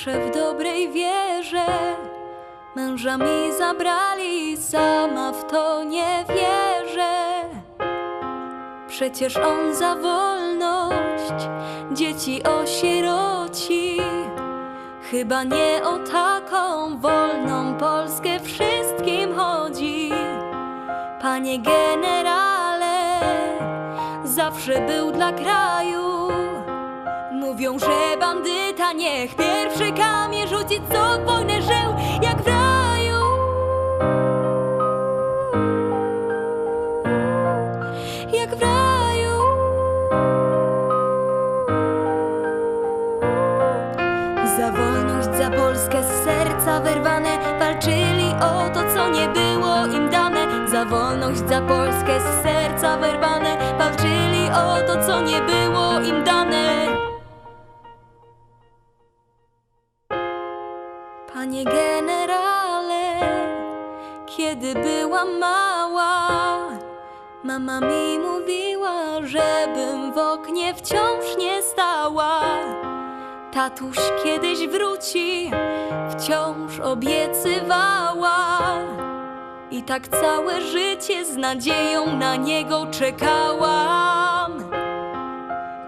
Zawsze w dobrej wierze Męża mi zabrali, sama w to nie wierzę. Przecież on za wolność dzieci osieroci. Chyba nie o taką wolną Polskę wszystkim chodzi. Panie generale, zawsze był dla kraju. Mówią, że bandyta niech pierwszy kamień rzuci, co wojnę żył jak w raju. Jak w raju. Za wolność, za Polskę z serca wyrwane Walczyli o to, co nie było im dane Za wolność, za Polskę z serca wyrwane Walczyli o to, co nie było im dane Panie generale, kiedy byłam mała, mama mi mówiła, żebym w oknie wciąż nie stała. Tatuś kiedyś wróci, wciąż obiecywała. I tak całe życie z nadzieją na niego czekałam.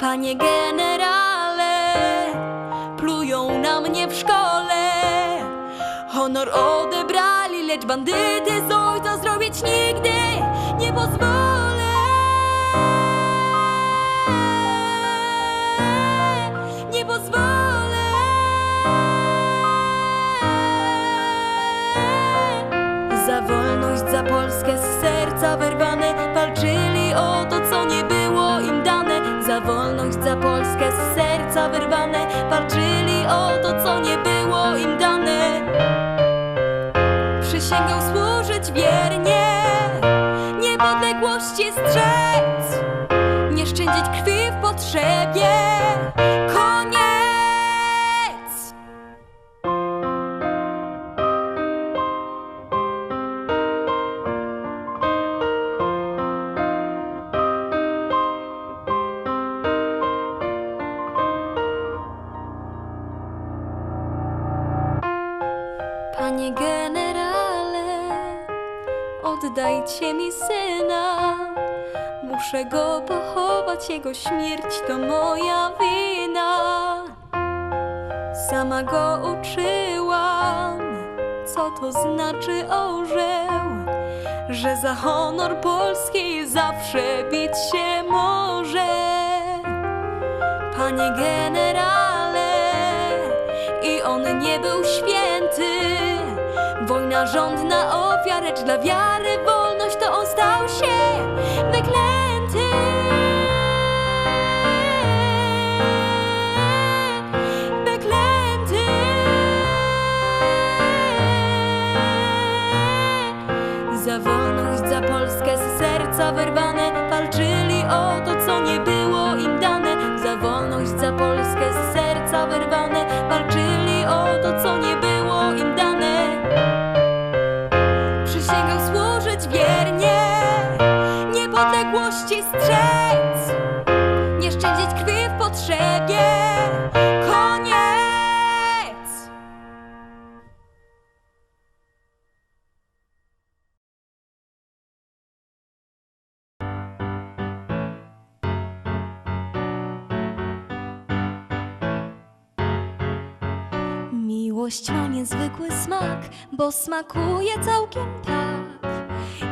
Panie generale, Honor odebrali, lecz bandyty z ojca zrobić nigdy nie pozwolę. Nie pozwolę. Za wolność, za Polskę z serca wyrwane Przysięgał służyć wiernie Niepodległości strzec Nie szczędzić krwi w potrzebie Koniec! Panie generale, oddajcie mi syna. Muszę go pochować, jego śmierć to moja wina. Sama go uczyłam, co to znaczy orzeł, że za honor Polski zawsze bić się może. Panie generale, i on nie był święty. Wojna żądna ofiar, lecz dla wiary wolność to on stał się wyklęty. Wyklęty. Za wolność, za Polskę z serca wyrwane Niepodległości strzec Nie szczędzić krwi w potrzebie Koniec! Miłość ma niezwykły smak, bo smakuje całkiem tak.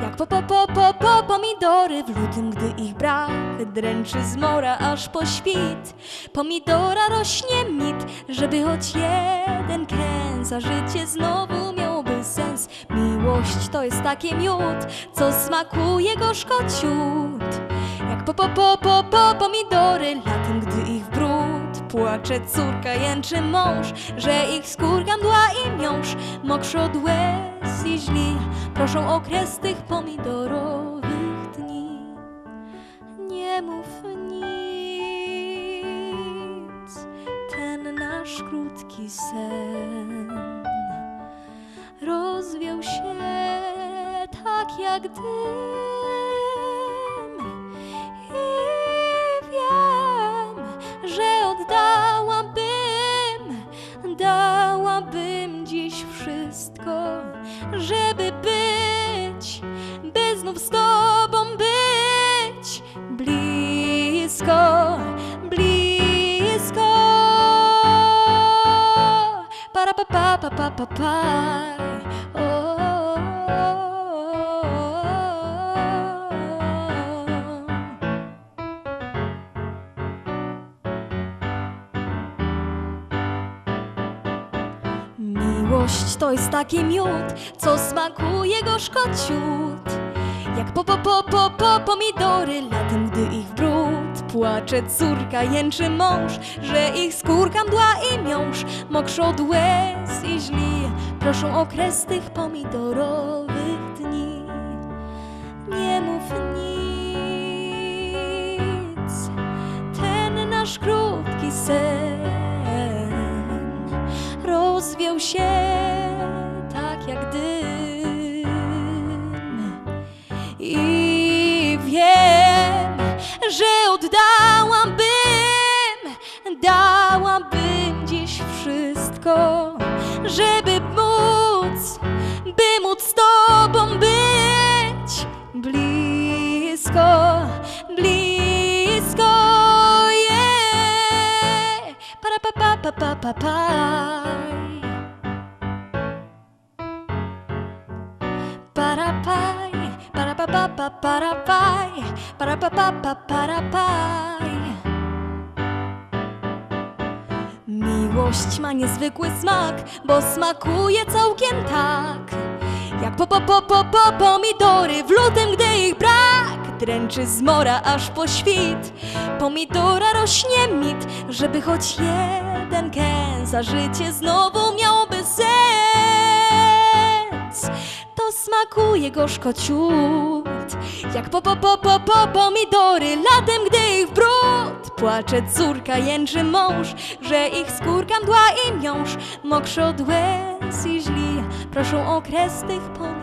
Jak po, po, po, po, po pomidory w lutym, gdy ich brak dręczy zmora aż po świt. Pomidora rośnie mit, żeby choć jeden kęs za życie znowu miałby sens. Miłość to jest takie miód, co smakuje gorzko ciut. Jak po, po, po, po, po pomidory latem, gdy ich brud Płacze córka, jęczy mąż, że ich skórka mdła i miąższ Mokrzy od łez i źli, proszą o kres tych pomidorowych dni. Nie mów nic, ten nasz krótki sen Rozwiał się tak jak dym znów z tobą być blisko, blisko. Para pa pa pa pa pa pa. Miłość to jest taki miód, co smakuje gorzko ciut. Jak po, po, po, po, po pomidory latem, gdy ich brud Płacze córka, jęczy mąż, że ich skórka mdła i miąż Mokrzy od łez i źli, proszą o kres tych pomidorowych dni. Nie mów nic, ten nasz krótki sen rozwiał się wszystko, żeby móc, by móc z tobą być blisko, blisko. Yeah. Para pa pa pa pa pa pa. Para paj, para pa pa pa para paj, para pa pa pa para paj. Miłość ma niezwykły smak, bo smakuje całkiem tak. Jak po, po, po, po, po pomidory w lutym, gdy ich brak Dręczy zmora aż po świt Pomidora rośnie mit, żeby choć jeden kęs Za życie znowu miałby sens To smakuje gorzko ciut Jak po, po, po, po, po pomidory Latem, gdy ich brud Płacze córka, jęczy mąż Że ich skórka mdła i miąż Mokrzy od łez i źli Proszą o kres tych pomidorów